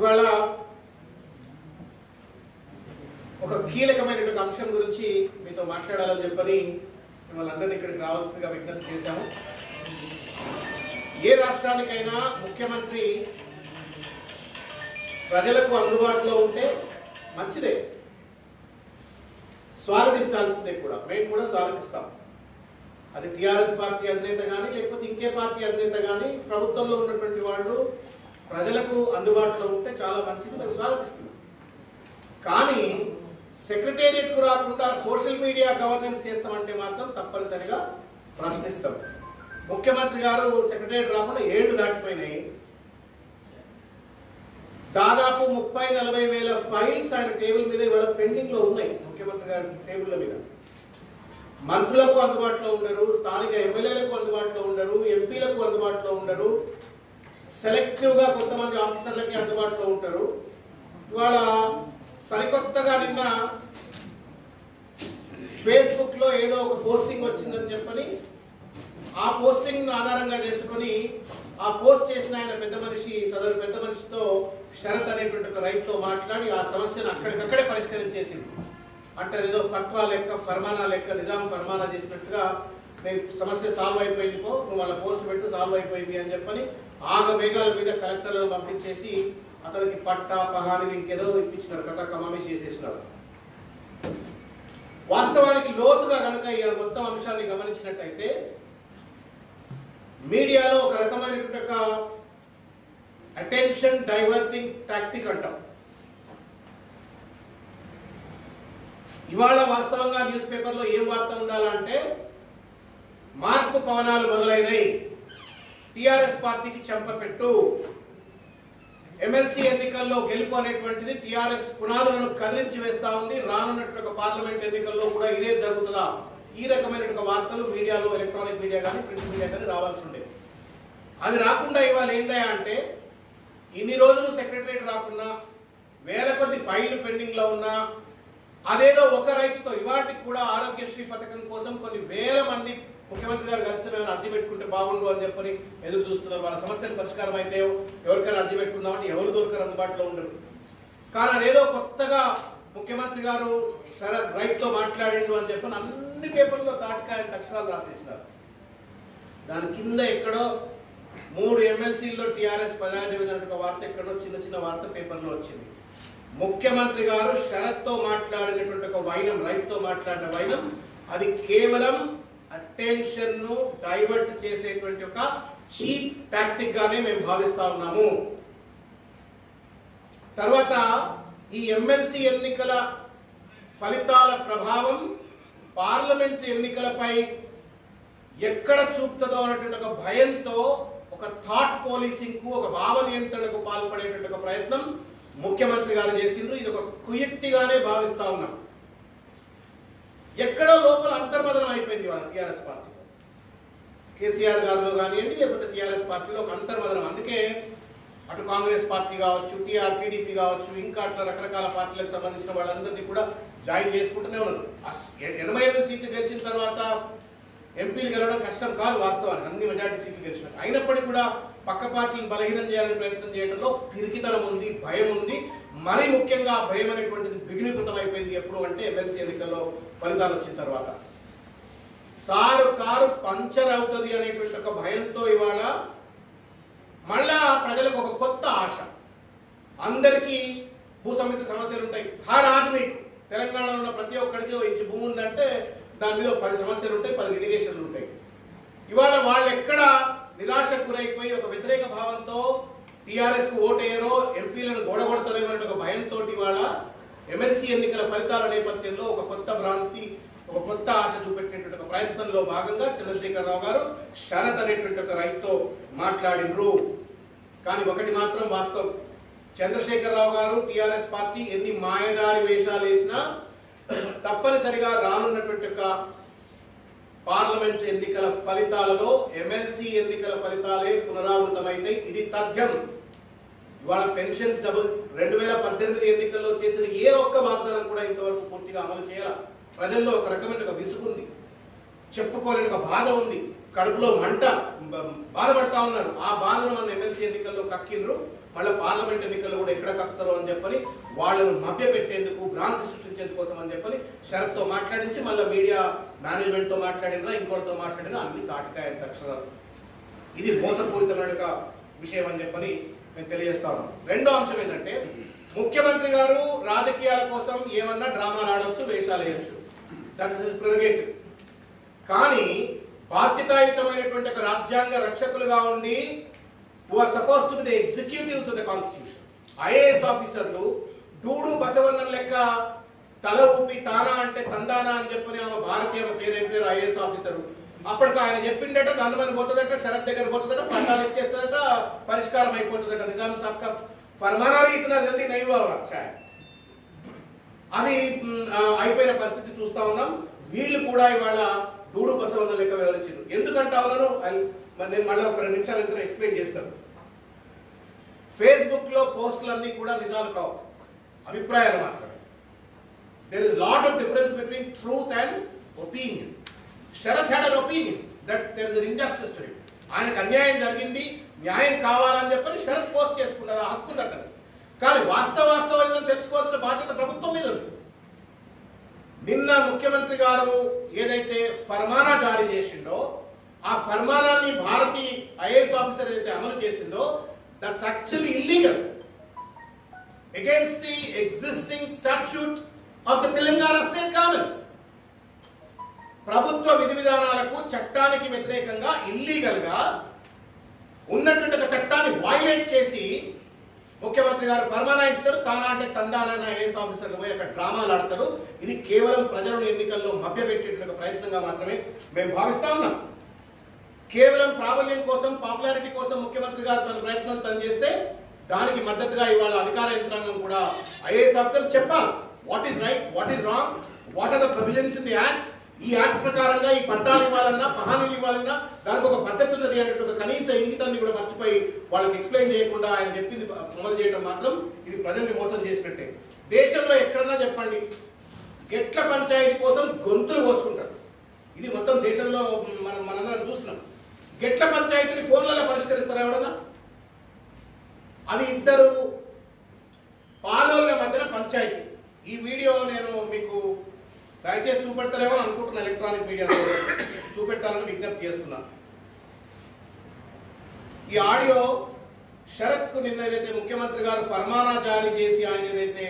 ఇవాళ ఒక కీలకమైనటువంటి అంశం గురించి మీతో మాట్లాడాలని చెప్పని మిమ్మల్ని అందరినీ ఇక్కడికి రావాల్సిందిగా విజ్ఞప్తి చేశాము. ఏ రాష్ట్రానికైనా ముఖ్యమంత్రి ప్రజలకు అందుబాటులో ఉంటే మంచిదే. స్వాగతించాల్సిందే కూడా. మేము కూడా స్వాగతిస్తాం. అది టిఆర్ఎస్ పార్టీ అధినేత కానీ లేకపోతే ఇంకే పార్టీ అధినేత కానీ ప్రభుత్వంలో ఉన్నటువంటి వాళ్ళు ప్రజలకు అందుబాటులో ఉంటే చాలా మంచిది మేము స్వాగతిస్తున్నాం. కానీ సెక్రటేరియట్కు రాకుండా సోషల్ మీడియా గవర్నెన్స్ చేస్తామంటే మాత్రం తప్పనిసరిగా ప్రశ్నిస్తాం. ముఖ్యమంత్రి గారు సెక్రటేరియట్ రాకుండా ఏడు దాటిపోయినాయి. దాదాపు ముప్పై నలభై వేల ఫైల్స్ ఆయన టేబుల్ మీద ఇవాళ పెండింగ్లో ఉన్నాయి ముఖ్యమంత్రి గారి టేబుల్ మీద. మంత్రులకు అందుబాటులో ఉండరు స్థానిక ఎమ్మెల్యేలకు అందుబాటులో ఉండరు ఎంపీలకు అందుబాటులో ఉండరు. సెలెక్టివ్గా కొంతమంది ఆఫీసర్లకి అందుబాటులో ఉంటారు. ఇవాళ సరికొత్తగా నిన్న ఫేస్బుక్లో ఏదో ఒక పోస్టింగ్ వచ్చిందని చెప్పని ఆ పోస్టింగ్ ఆధారంగా చేసుకొని ఆ పోస్ట్ చేసిన ఆయన పెద్ద మనిషి సదరు పెద్ద మనిషితో శరత్ అనేటువంటి ఒక రైతుతో మాట్లాడి ఆ సమస్యను అక్కడికక్కడే పరిష్కరించేసింది. అంటే ఏదో ఫత్వా లెక్క ఫర్మానా లెక్క నిజాం ఫర్మానా చేసినట్టుగా నేను సమస్య సాల్వ్ అయిపోయింది పో నువ్వు వాళ్ళ పోస్ట్ పెట్టు సాల్వ్ అయిపోయింది అని చెప్పని ఆగ మేఘాల మీద కలెక్టర్లను పంపించేసి అతనికి పట్టా పహాని ఇంకేదో ఇప్పించినారు కథ కమామి చేసేసినారు. వాస్తవానికి లోతుగా కనుక ఈ మొత్తం అంశాన్ని గమనించినట్టయితే మీడియాలో ఒక రకమైనటువంటి అటెన్షన్ డైవర్టింగ్ టాక్టిక్ అంటాం. ఇవాళ వాస్తవంగా న్యూస్ పేపర్లో ఏం వార్త ఉండాలంటే మార్పు పవనాలు మొదలైనవి టిఆర్ఎస్ పార్టీకి చెంపపెట్టు. ఎమ్మెల్సీ ఎన్నికల్లో గెలుపు అనేటువంటిది టిఆర్ఎస్ పునాదులను కదిలించి వేస్తా ఉంది. రానున్నట్టు పార్లమెంట్ ఎన్నికల్లో కూడా ఇదే జరుగుతుందా? ఈ రకమైన వార్తలు మీడియాలో ఎలక్ట్రానిక్ మీడియా కానీ ప్రింట్ మీడియా కానీ రావాల్సి ఉండేది అది రాకుండా ఇవాళ ఏందయ్యా అంటే ఇన్ని రోజులు సెక్రటరేట్ రాకున్నా వేల కొద్ది ఫైళ్ళు పెండింగ్లో ఉన్నా అదేదో ఒక రైతుతో ఇవాటికి కూడా ఆరోగ్యశ్రీ పథకం కోసం కొన్ని వేల మంది ముఖ్యమంత్రి గారు కలిస్తే మేము అర్జీ పెట్టుకుంటే బాగుండు అని చెప్పని ఎదురు చూస్తున్నారు. వాళ్ళ సమస్యలు పరిష్కారం అయితే ఎవరికైనా అర్జీ పెట్టుకుందామంటే ఎవరు దొరకరు అందుబాటులో ఉండరు. కానీ అదేదో కొత్తగా ముఖ్యమంత్రి గారు సరే రైతుతో మాట్లాడిండు అని చెప్పని అన్ని పేపర్లో తాటకాయ అక్షరాలు రాసేసినారు. దాని కింద ఎక్కడో మూడు ఎమ్మెల్సీల్లో టీఆర్ఎస్ ప్రజాధిపతి వార్త ఎక్కడో చిన్న చిన్న వార్త పేపర్లో వచ్చింది. ముఖ్యమంత్రి గారు శరత్తో మాట్లాడినటువంటి ఒక వైనం రైతుతో మాట్లాడిన వైనం అది కేవలం అటెన్షన్ను డైవర్ట్ చేసేటువంటి ఒక చీప్ టాక్టిక్ గానే మేము భావిస్తా ఉన్నాము. తర్వాత ఈ ఎమ్మెల్సీ ఎన్నికల ఫలితాల ప్రభావం పార్లమెంట్ ఎన్నికలపై ఎక్కడ చూపుతుందో అనేటువంటి ఒక భయంతో ఒక థాట్ పోలీసింగ్కు ఒక భావ నియంత్రణకు పాల్పడేటువంటి ఒక ప్రయత్నం ముఖ్యమంత్రి గారు చేసిండ్రు. ఇది ఒక కుయుక్తిగానే భావిస్తా ఉన్నాం. ఎక్కడో లోపల అంతర్మదనం అయిపోయింది వాళ్ళ టీఆర్ఎస్ పార్టీ కేసీఆర్ గారిలో కానివ్వండి లేకపోతే టీఆర్ఎస్ పార్టీలో ఒక అంతర్మదనం. అందుకే అటు కాంగ్రెస్ పార్టీ కావచ్చు టీఆర్ టీడీపీ కావచ్చు ఇంకా అట్లా రకరకాల పార్టీలకు సంబంధించిన వాళ్ళందరినీ కూడా జాయిన్ చేసుకుంటూనే ఉన్నారు. అస్- ఎనభై ఐదు సీట్లు గెలిచిన తర్వాత ఎంపీలు గెలవడం కష్టం కాదు వాస్తవానికి. అన్ని మెజార్టీ సీట్లు గెలిచినట్టు. అయినప్పటికీ కూడా పక్క పార్టీని బలహీనం చేయాలని ప్రయత్నం చేయడంలో పిరికితనం ఉంది భయం ఉంది. మరి ముఖ్యంగా భయం అనేటువంటిది విఘ్నీకృతం అయిపోయింది ఎప్పుడు అంటే ఎమ్మెల్సీ ఎన్నికల్లో ఫలితాలు వచ్చిన తర్వాత. సారు కారు పంచర్ అవుతుంది అనేటువంటి ఒక భయంతో ఇవాళ మళ్ళా ప్రజలకు ఒక కొత్త ఆశ. అందరికీ భూ సమస్యలు ఉంటాయి. హర్ ఆధునిక్. తెలంగాణలో ఉన్న ప్రతి ఒక్కడికి ఇచ్చి ఇంచు భూమి ఉందంటే దాని మీద పది సమస్యలు ఉంటాయి పది లిటిగేషన్లు ఉంటాయి. ఇవాళ వాళ్ళు ఎక్కడ నిరాశ గురైపోయి ఒక వ్యతిరేక భావంతో టీఆర్ఎస్కు ఓటేయరో ఎంపీలను గోడగొడతారేమో ఒక భయంతో ఇవాళ ఎమ్మెల్సీ ఎన్నికల ఫలితాల నేపథ్యంలో ఒక కొత్త భ్రాంతి ఒక కొత్త ఆశ చూపెట్టినటువంటి ఒక ప్రయత్నంలో భాగంగా చంద్రశేఖరరావు గారు శరత్ అనేటువంటి ఒక రైతుతో మాట్లాడినరు. కానీ ఒకటి మాత్రం వాస్తవం. చంద్రశేఖరరావు గారు టీఆర్ఎస్ పార్టీ ఎన్ని మాయదారి వేషాలు వేసినా తప్పనిసరిగా రానున్నటువంటి ఒక పార్లమెంట్ ఎన్నికల ఫలితాలలో ఎమ్మెల్సీ ఎన్నికల ఫలితాలే పునరావృతమైతాయి ఇది తథ్యం. ఇవాళ పెన్షన్స్ డబుల్. రెండు వేల పద్దెనిమిది ఎన్నికల్లో చేసిన ఏ ఒక్క వాగ్దానం కూడా ఇంతవరకు పూర్తిగా అమలు చేయాల? ప్రజల్లో ఒక రకమైన ఒక విసుగుంది చెప్పుకోలేని ఒక బాధ ఉంది. కడుపులో మంట బాధపడతా ఉన్నారు. ఆ బాధను మన ఎమ్మెల్సీ ఎన్నికల్లో కక్కిండ్రు. మళ్ళీ పార్లమెంట్ ఎన్నికల్లో కూడా ఎక్కడ కక్కుతారో అని చెప్పని వాళ్ళను మభ్య పెట్టేందుకు భ్రాంతి సృష్టించేందుకోసం అని చెప్పని శరత్తో మాట్లాడించి మళ్ళీ మీడియా మేనేజ్మెంట్తో మాట్లాడినరా ఇంకోటితో మాట్లాడినా అన్ని తాటికాయ అక్షరాలు ఇది మోసపూరితమైన విషయం అని చెప్పని నేను తెలియజేస్తాను. రెండో అంశం ఏంటంటే ముఖ్యమంత్రి గారు రాజకీయాల కోసం ఏమన్నా డ్రామాలు ఆడవచ్చు వేషాలు వేయచ్చు. దట్ ఇస్ ప్రిరగేటివ్ కానీ బాధ్యతాయుతమైనటువంటి ఒక రాజ్యాంగ రక్షకులుగా ఉండి are suppose to be the executives of the constitution IAS ఆఫీసర్లు డూడు బసవన్నం లెక్క తల ఊపి తానా అంటే తందానా అని చెప్పుకునే ఆమె భారతీయ పేరు ఏం పేరు ఐఏఎస్ ఆఫీసర్ అప్పటికి ఆయన చెప్పిండట దండమని పోతుందట శరత్ దగ్గర పోతుందట పట్టాలు ఇచ్చేస్తుందట పరిష్కారం అయిపోతుందట. నిజాం సబ్క కా ఫర్మానాలు ఇతనా జల్దీ నై అది అయిపోయిన పరిస్థితి చూస్తా ఉన్నాం. వీళ్ళు కూడా ఇవాళ డూడు బసవన్న లెక్క వివరించారు ఎందుకంటా ఉన్నాను మరి నేను మళ్ళీ ఒక రెండు నిమిషాలు ఇద్దరు ఎక్స్ప్లెయిన్ చేస్తాను. ఫేస్బుక్లో పోస్టులన్నీ కూడా నిజాలు కావు. అభిప్రాయాలు మాత్రమే. There is lot of difference between truth and opinion Sarath had an opinion that there is injustice to ఆయనకు అన్యాయం జరిగింది న్యాయం కావాలని చెప్పని శరత్ పోస్ట్ చేసుకున్నారు ఆ హక్కు ఉంది అతను కానీ వాస్తవ వాస్తవాలను తెలుసుకోవాల్సిన బాధ్యత ప్రభుత్వం మీద ఉంది. నిన్న ముఖ్యమంత్రి గారు ఏదైతే ఫర్మానా జారీ చేసిండో ఆ ఫర్మానాన్ని భారతీ ఐఏఎస్ ఆఫీసర్ ఏదైతే అమలు చేసిందో that's actually illegal against the existing statute of the Telangana state government ప్రభుత్వ విధి విధానాలకు చట్టానికి వ్యతిరేకంగా ఇల్లీగల్గా ఉన్నటువంటి ఒక చట్టాన్ని వాయిలేట్ చేసి ముఖ్యమంత్రి గారు ఫర్మానా ఇస్తారు తానా అంటే తందానా ఏఎస్ ఆఫీసర్లు పోయి అక్కడ డ్రామాలు ఆడతారు. ఇది కేవలం ప్రజలను ఎన్నికల్లో మభ్యపెట్టేటువంటి ప్రయత్నంగా మాత్రమే మేము భావిస్తా ఉన్నాం. కేవలం ప్రాబల్యం కోసం పాపులారిటీ కోసం ముఖ్యమంత్రి గారు తన ప్రయత్నం తను చేస్తే దానికి మద్దతుగా ఇవాళ అధికార యంత్రాంగం కూడా ఐఏఎస్ ఆఫీసర్లు చెప్పాలి. What is right what is wrong what are the provisions in the act ఈ యాక్ట్ ప్రకారంగా ఈ పట్టాలు ఇవ్వాలన్నా పహానులు ఇవ్వాలన్నా దానికి ఒక పద్ధతి ఉన్నది అనేటువంటి ఒక కనీస ఇంగితాన్ని కూడా మర్చిపోయి వాళ్ళకి ఎక్స్ప్లెయిన్ చేయకుండా ఆయన చెప్పింది అమలు చేయడం మాత్రం ఇది ప్రజల్ని మోసం చేసినట్టే. దేశంలో ఎక్కడన్నా చెప్పండి గెట్ల పంచాయతీ కోసం గొంతులు కోసుకుంటారు. ఇది మొత్తం దేశంలో మనం మనందరం చూస్తున్నాం. గెట్ల పంచాయతీని ఫోన్లలో పరిష్కరిస్తారా ఎవడన్నా అది ఇద్దరు పాలోళ్ళ మధ్యన పంచాయతీ. ఈ వీడియో నేను మీకు దయచేసి చూపెడతారేమో అనుకుంటున్నాను అనుకుంటున్నా ఎలక్ట్రానిక్ మీడియా చూపెట్టాలని విజ్ఞప్తి చేస్తున్నా. ఈ ఆడియో శరత్ నిన్న ఏదైతే ముఖ్యమంత్రి గారు ఫర్మానా జారీ చేసి ఆయన ఏదైతే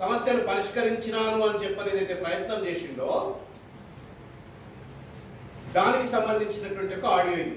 సమస్యను పరిష్కరించినాను అని చెప్పని ఏదైతే ప్రయత్నం చేసిండో దానికి సంబంధించినటువంటి ఒక ఆడియో ఇది.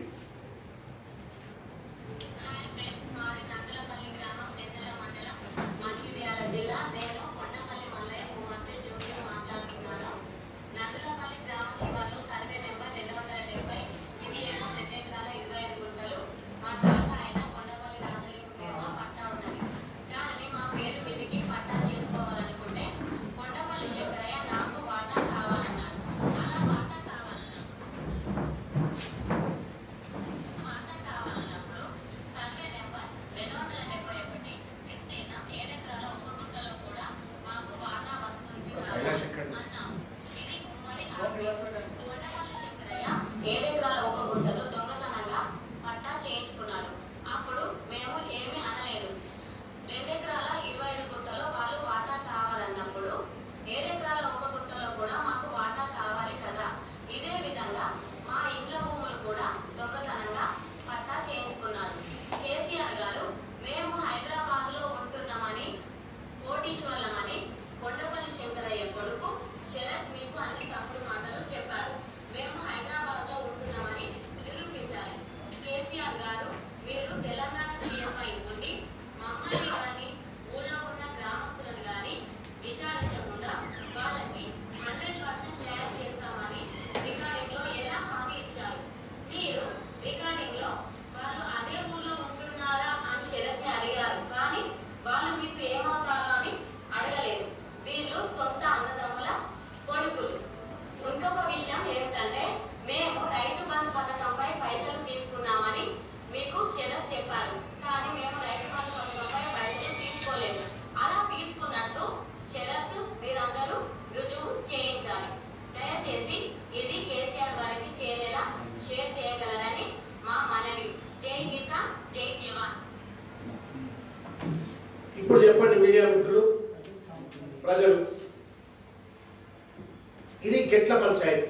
ఇది గెట్ల పంచాయతీ.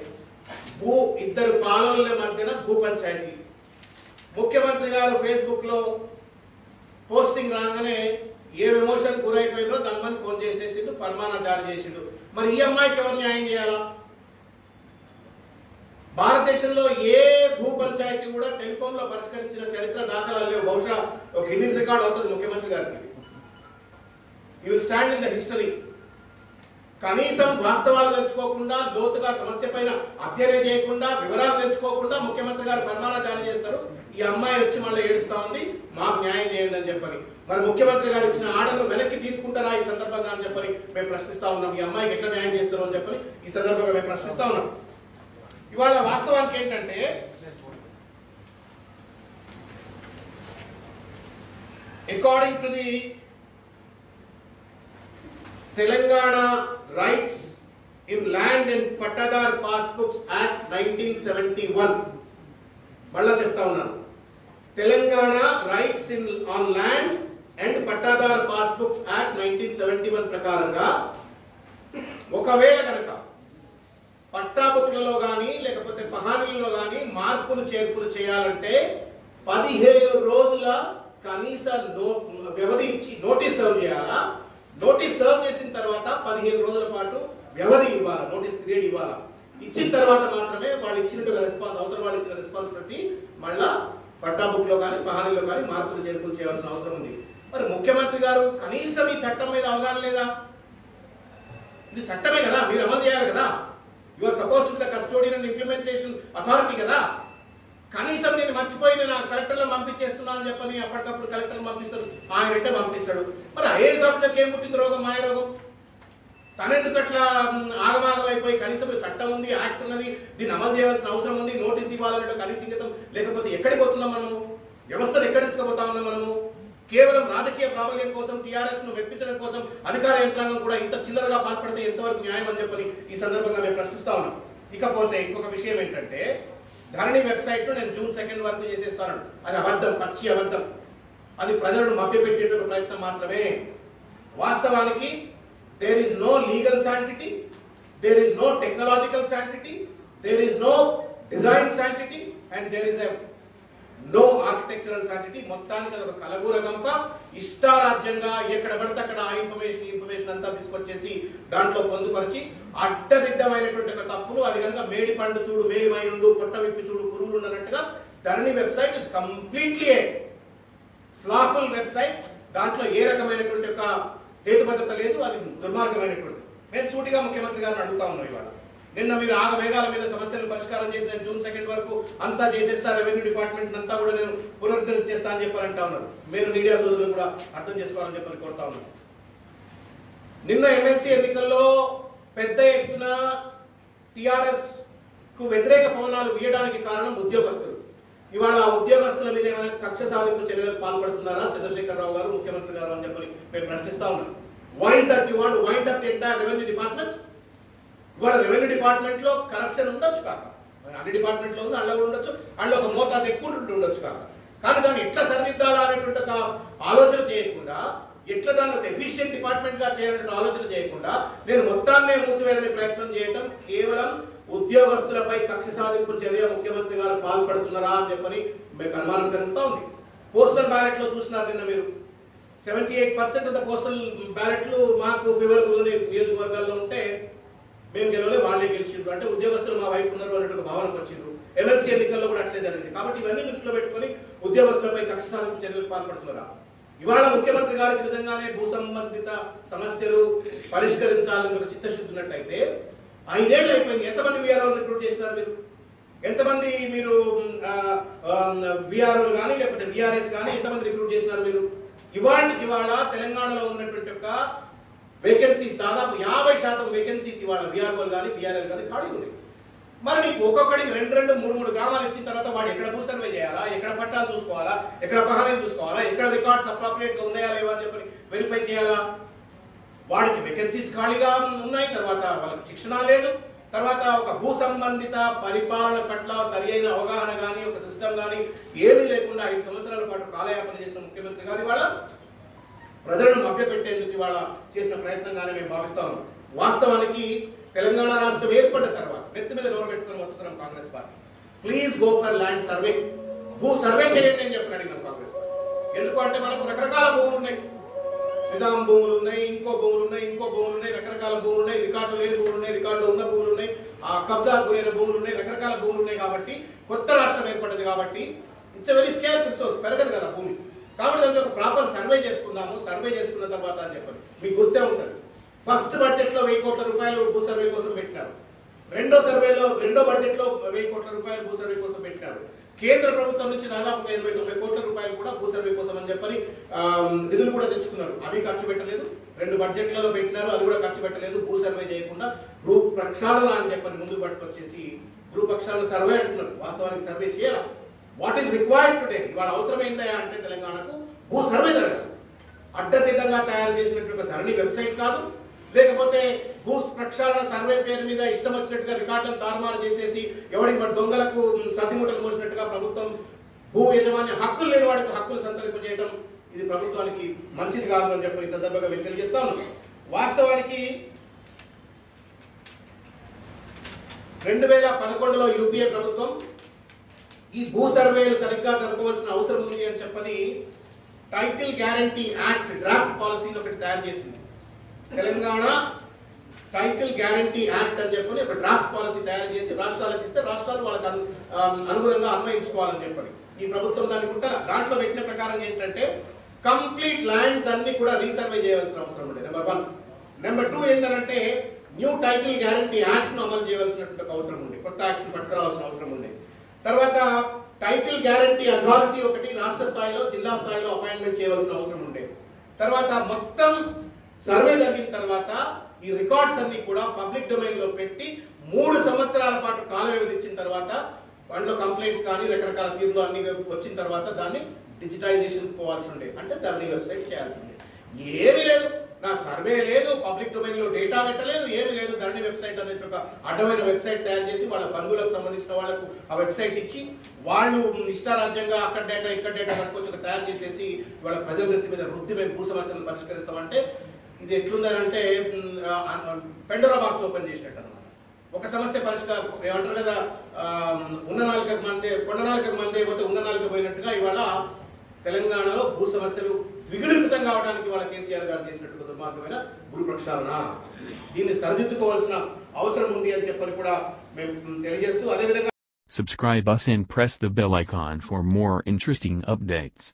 భూ ఇద్దరు పాలనల మధ్యన భూ పంచాయతీ. ముఖ్యమంత్రి గారు ఫేస్బుక్లో పోస్టింగ్ రాగానే ఏ విమోషన్ గురైపోయిందో దమ్మని ఫోన్ చేసేసిండు ఫర్మానా జారీ చేసిండు. మరి ఈ అమ్మాయికి ఎవరు న్యాయం చేయాలా? భారతదేశంలో ఏ భూ పంచాయతీ కూడా టెలిఫోన్లో పరిష్కరించిన చరిత్ర దాఖలాలు లేవు. బహుశా ఒక గిన్నీస్ రికార్డ్ అవుతుంది ముఖ్యమంత్రి గారికి. You will stand in the history కనీసం వాస్తవాలు తెలుసుకోకుండా లోతుగా సమస్య పైన అధ్యయనం చేయకుండా వివరాలు తెలుసుకోకుండా ముఖ్యమంత్రి గారు ఫర్మానా జారీ చేస్తారు. ఈ అమ్మాయి వచ్చి మళ్ళీ ఏడుస్తా ఉంది మాకు న్యాయం చేయండి అని చెప్పని. మరి ముఖ్యమంత్రి గారు ఇచ్చిన ఆర్డర్ను వెనక్కి తీసుకుంటారా ఈ సందర్భంగా అని చెప్పని మేము ప్రశ్నిస్తా ఉన్నాం. ఈ అమ్మాయికి ఎట్లా న్యాయం చేస్తారు అని చెప్పని ఈ సందర్భంగా మేము ప్రశ్నిస్తా ఉన్నాం. ఇవాళ వాస్తవానికి ఏంటంటే according to the Telangana rights in land and pattadar passbooks act nineteen seventy one మళ్ళా చెప్తా ఉన్నాను. Telangana rights in on land and pattadar passbooks act nineteen seventy one ప్రకారంగా ఒకవేళ కనుక పట్టా బుక్లలో కానీ లేకపోతే పహానీలలో కానీ మార్పులు చేర్పులు చేయాలంటే పదిహేను రోజుల కనీస నో వ్యవధి ఇచ్చి నోటీస్ సర్వ్ చేయాలా? నోటీస్ సర్వ్ చేసిన తర్వాత పదిహేను రోజుల పాటు వ్యవధి ఇవ్వాలి? నోటీస్ పీరియడ్ ఇవ్వాలా? ఇచ్చిన తర్వాత మాత్రమే వాళ్ళు ఇచ్చినట్టుగా రెస్పాన్స్ అవతల వాళ్ళు ఇచ్చిన రెస్పాన్స్ బట్టి మళ్ళా పట్టా బుక్లో కానీ పహారీలో కానీ మార్పులు చేర్పులు చేయాల్సిన అవసరం ఉంది. మరి ముఖ్యమంత్రి గారు కనీసం ఈ చట్టం మీద అవగాహన లేదా? ఇది చట్టమే కదా మీరు అమలు చేయాలి కదా. You are suppose to the custodian and implementation authority కదా. కనీసం నేను మర్చిపోయి నేను ఆ కలెక్టర్లో పంపించేస్తున్నా అని చెప్పని అప్పటికప్పుడు కలెక్టర్ పంపిస్తాడు ఆయన అంటే పంపిస్తాడు. మరి ఐఏఎస్ ఆఫీసర్కి ఏం పుట్టింది రోగం మాయ రోగం? తనెందుకు అట్లా ఆగమాగమైపోయి కనీసం చట్టం ఉంది యాక్ట్ ఉన్నది దీన్ని అమలు చేయాల్సిన అవసరం ఉంది నోటీస్ ఇవ్వాలన్నట్టు కనీస ఇంగితం లేకపోతే ఎక్కడికి పోతున్నాం మనము? వ్యవస్థను ఎక్కడ తీసుకుపోతా ఉన్నాం మనము? కేవలం రాజకీయ ప్రాబల్యం కోసం టీఆర్ఎస్ను మెప్పించడం కోసం అధికార యంత్రాంగం కూడా ఇంత చిల్లరగా పాల్పడితే ఎంతవరకు న్యాయం అని చెప్పని ఈ సందర్భంగా మేము ప్రశ్నిస్తా ఉన్నాం. ఇకపోతే ఇంకొక విషయం ఏంటంటే ధరణి వెబ్సైట్ను నేను జూన్ సెకండ్ వరకు చేసేస్తాను అది అబద్ధం పచ్చి అబద్ధం. అది ప్రజలను మభ్యపెట్టేటువంటి ప్రయత్నం మాత్రమే. వాస్తవానికి there is no legal sanctity there is no technological sanctity there is no design sanctity and there is no architectural sanctity మొత్తానికి అది ఒక కలగూర గంప ఇష్టారాజ్యంగా ఎక్కడ పడితే అక్కడ ఆ ఇన్ఫర్మేషన్ ఇన్ఫర్మేషన్ అంతా తీసుకొచ్చేసి దాంట్లో పొందుపరిచి అడ్డదిడ్డమైనటువంటి ఒక తప్పులు అది కనుక మేడి పండు చూడు మేలిమైనుండు పొట్ట విప్పి చూడు పురుగులు ఉన్నట్టుగా Dharani website is completely flawful website. దాంట్లో ఏ రకమైనటువంటి ఒక హేతుబద్ధత లేదు అది దుర్మార్గమైనటువంటి. మేము సూటిగా ముఖ్యమంత్రి గారిని అడుగుతా ఉన్నాం ఇవాళ. నిన్న మీరు ఆరు వేగాల మీద సమస్యలు పరిష్కారం చేసిన జూన్ సెకండ్ వరకు అంతా చేసేస్తా రెవెన్యూ డిపార్ట్మెంట్ అంతా కూడా నేను పునరుద్ధరించేస్తా అని చెప్పారంటా ఉన్నారు. మీరు మీడియా సోదరులు కూడా అర్థం చేసుకోవాలని చెప్పని కోరుతా ఉన్నారు నిన్న ఎమ్మెల్సీ ఎన్నికల్లో పెద్ద ఎత్తున టిఆర్ఎస్కు వ్యతిరేక పవనాలు వీయడానికి కారణం ఉద్యోగస్తులు. ఇవాళ ఆ ఉద్యోగస్తుల మీద ఏమైనా కక్ష సాధింపు చర్యలు పాల్పడుతున్నారా? చంద్రశేఖరరావు గారు ముఖ్యమంత్రి గారు అని చెప్పని మేము ప్రశ్నిస్తా ఉన్నాం. Why that you want wind up entire revenue department ఇవాళ రెవెన్యూ డిపార్ట్మెంట్లో కరప్షన్ ఉండొచ్చు కాక. అన్ని డిపార్ట్మెంట్లో ఉంది అందులో కూడా ఉండొచ్చు. అందులో ఒక మోతాదు ఎక్కువ ఉండొచ్చు కాక. కానీ దాన్ని ఎట్లా సరిదిద్దాలా అనేటువంటి ఒక ఆలోచన చేయకుండా ఎట్లా దాన్ని ఒక ఎఫిషియెంట్ డిపార్ట్మెంట్గా చేయాలనే ఆలోచన చేయకుండా నేను మొత్తాన్నే మూసివేయాలనే ప్రయత్నం చేయటం కేవలం ఉద్యోగస్తులపై కక్ష సాధింపు చర్య ముఖ్యమంత్రి గారు పాల్పడుతున్నారా అని చెప్పని మీకు అనుమానం కలుగుతా ఉంది. పోస్టల్ బ్యాలెట్లో చూసినారు నిన్న మీరు. Seventy eight percent of the postal బ్యాలెట్లు మాకు ఫేవరబుల్ నియోజకవర్గాల్లో ఉంటే మేము గెలవలే వాళ్ళే గెలిచిండ్రు అంటే ఉద్యోగస్తులు మా వైపు ఉన్నారు అన్నట్టు భావనకు వచ్చిండ్రు ఎమ్మెల్సీ ఎన్నికల్లో కూడా అట్లే జరిగింది. కాబట్టి ఇవన్నీ దృష్టిలో పెట్టుకొని ఉద్యోగస్తులపై కక్ష సాధింపు చర్యలు పాల్పడుతున్నారా? ఇవాళ ముఖ్యమంత్రి గారికి విధంగానే భూ సంబంధిత సమస్యలు పరిష్కరించాలని ఒక చిత్తశుద్ధి ఉన్నట్టయితే ఐదేళ్ళు అయిపోయింది. ఎంతమంది విఆర్ఓ రిక్రూట్ చేసినారు మీరు? ఎంతమంది మీరు విఆర్ఓలు కానీ లేకపోతే విఆర్ఎస్ కానీ ఎంతమంది రిక్రూట్ చేసినారు మీరు? ఇవాళకి ఇవాళ తెలంగాణలో ఉన్నటువంటి యొక్క వేకెన్సీస్ దాదాపు యాభై శాతం వేకెన్సీస్ ఇవాళ బీఆర్ఓలు కానీ బీఆర్ఎల్ కానీ ఖాళీ ఉన్నాయి. మరి మీకు ఒక్కొక్కడికి రెండు రెండు మూడు మూడు గ్రామాలు ఇచ్చిన తర్వాత వాడు ఎక్కడ భూ సర్వే చేయాలా? ఎక్కడ పట్టాలు చూసుకోవాలా? ఎక్కడ పహానీలు చూసుకోవాలా? ఎక్కడ రికార్డ్స్ అప్రాప్రియేట్గా ఉన్నాయా లేవా అని చెప్పి వెరిఫై చేయాలా? వాడికి వేకెన్సీస్ ఖాళీగా ఉన్నాయి. తర్వాత వాళ్ళకి శిక్షణ లేదు. తర్వాత ఒక భూ సంబంధిత పరిపాలన పట్ల సరి అయిన అవగాహన కానీ ఒక సిస్టమ్ కానీ ఏమీ లేకుండా ఐదు సంవత్సరాల పాటు కాలయాపన చేసిన ముఖ్యమంత్రి కానీ వాళ్ళ ప్రజలను మభ్యపెట్టేందుకు ఇవాళ చేసిన ప్రయత్నంగానే మేము భావిస్తా ఉన్నాం వాస్తవానికి తెలంగాణ రాష్ట్రం ఏర్పడిన తర్వాత నెత్తి మీద నోరు పెట్టుకుని మొత్తుతున్నాం Congress party. Please go for land survey భూ సర్వే చేయండి అని చెప్పి అడిగినాం కాంగ్రెస్ పార్టీ. ఎందుకు అంటే మనకు రకరకాల భూములు ఉన్నాయి. నిజాం భూములు ఉన్నాయి ఇంకో భూములు ఉన్నాయి ఇంకో భూములు ఉన్నాయి రకరకాల భూములు ఉన్నాయి రికార్డు లేని భూములు ఉన్నాయి రికార్డులో ఉన్న భూములు ఉన్నాయి ఆ కబ్జా గురైన భూములు ఉన్నాయి రకరకాల భూములు ఉన్నాయి కాబట్టి కొత్త రాష్ట్రం ఏర్పడింది కాబట్టి ఇట్స్ వెరీ స్కేర్ రిసోర్స్ పెరగదు కదా భూమి. కాబట్టి దాంట్లో ఒక ప్రాపర్ సర్వే చేసుకుందాము. సర్వే చేసుకున్న తర్వాత అని చెప్పండి. మీకు గుర్తే ఉంటుంది. ఫస్ట్ బడ్జెట్లో వెయ్యి కోట్ల రూపాయలు భూ సర్వే కోసం పెట్టినారు. రెండో సర్వేలో రెండో బడ్జెట్లో వెయ్యి కోట్ల రూపాయలు భూ సర్వే కోసం పెట్టినారు. కేంద్ర ప్రభుత్వం నుంచి దాదాపు ఎనభై తొమ్మిది కోట్ల రూపాయలు కూడా భూ సర్వే కోసం అని చెప్పని నిధులు కూడా తెచ్చుకున్నారు. అవి ఖర్చు పెట్టలేదు. రెండు బడ్జెట్లలో పెట్టినారు. అది కూడా ఖర్చు పెట్టలేదు. భూ సర్వే చేయకుండా భూ ప్రక్షాళన అని చెప్పని ముందు పట్టుకొచ్చేసి భూ ప్రక్షాళన సర్వే అంటున్నారు. వాస్తవానికి సర్వే చేయాలి? వాట్ ఈస్ రిక్వైర్డ్ టుడే ఇవాళ అవసరమైందా అంటే తెలంగాణకు? భూ సర్వే జరగదు. అడ్డదిడ్డంగా తయారు చేసినటువంటి ధరణి వెబ్సైట్ కాదు. లేకపోతే భూ ప్రక్షాళన సర్వే పేరు మీద ఇష్టం వచ్చినట్టుగా రికార్డులను తారుమారు చేసేసి ఎవడికి వాడి దొంగలకు సద్దిముట్టలు మోసినట్టుగా ప్రభుత్వం భూ యజమాని హక్కులు లేని వాడికి హక్కులు సంతరింపజేయడం ఇది ప్రభుత్వానికి మంచిది కాదు అని చెప్పి ఈ సందర్భంగా మేము తెలియజేస్తాను వాస్తవానికి రెండు వేల పదకొండులో యూపీఏ ప్రభుత్వం ఈ భూ సర్వేలు సరిగ్గా జరపవలసిన అవసరం ఉంది అని చెప్పని టైటిల్ గ్యారంటీ యాక్ట్ డ్రాఫ్ట్ పాలసీని ఒకటి తయారు చేసింది. తెలంగాణ టైటిల్ గ్యారంటీ యాక్ట్ అని చెప్పని ఒక డ్రాఫ్ట్ పాలసీ తయారు చేసి రాష్ట్రాలకు ఇస్తే రాష్ట్రాలు వాళ్ళకి అనుగుణంగా అన్వయించుకోవాలని చెప్పని. ఈ ప్రభుత్వం దాన్ని కుట్ట దాంట్లో పెట్టిన ప్రకారం ఏంటంటే కంప్లీట్ ల్యాండ్స్ అన్ని కూడా రీసర్వే చేయవలసిన అవసరం ఉంది. నెంబర్ వన్ నెంబర్ టూ ఏంటంటే న్యూ టైటిల్ గ్యారంటీ యాక్ట్ను అమలు చేయవలసినటువంటి అవసరం ఉంది. కొత్త యాక్ట్ పట్టుకురావాల్సిన అవసరం ఉంది. తర్వాత టైటిల్ గ్యారంటీ అథారిటీ ఒకటి రాష్ట్ర స్థాయిలో జిల్లా స్థాయిలో అపాయింట్మెంట్ చేయవలసిన అవసరం ఉండే. తర్వాత మొత్తం సర్వే జరిగిన తర్వాత ఈ రికార్డ్స్ అన్ని కూడా పబ్లిక్ డొమైన్లో పెట్టి మూడు సంవత్సరాల పాటు కాల వ్యవధి ఇచ్చిన తర్వాత అందులో కంప్లైంట్స్ కానీ రకరకాల తీర్లు అన్ని వచ్చిన తర్వాత దాన్ని డిజిటైజేషన్ పోవాల్సి ఉండే. అంటే దాన్ని వెబ్సైట్ చేయాల్సి ఉండే. ఏమీ లేదు. నా సర్వే లేదు పబ్లిక్ డొమైన్లో డేటా పెట్టలేదు ఏమి లేదు. ధరణి వెబ్సైట్ అనేది ఒక అడ్డమైన వెబ్సైట్ తయారు చేసి వాళ్ళ బంధువులకు సంబంధించిన వాళ్ళకు ఆ వెబ్సైట్ ఇచ్చి వాళ్ళు ఇష్టారాజ్యంగా అక్కడ డేటా ఇక్కడ డేటా కట్టుకొచ్చి ఒక తయారు చేసేసి వాళ్ళ ప్రజల నెత్తి మీద వృద్ధి మేము భూ సమస్యలను పరిష్కరిస్తామంటే ఇది ఎట్లుందనంటే పెండోరా బాక్స్ ఓపెన్ చేసినట్టు అనమాట ఒక సమస్య పరిష్కారం ఏమంటారు కదా ఉన్న నాలుగకు మందే కొండ నాలుగకు మందే పోతే ఉన్న నాలుగు పోయినట్టుగా ఇవాళ తెలంగాణలో భూ సమస్యలు ద్విగుణీకృతం కావడానికి వాళ్ళ కేసీఆర్ గారు చేసినట్టు దుర్మార్గమైన భూ ప్రక్షాళన దీన్ని సరిదిద్దుకోవాల్సిన అవసరం ఉంది అని చెప్పని కూడా మేము తెలియజేస్తూ అదేవిధంగా Subscribe us and press the bell icon for more interesting updates.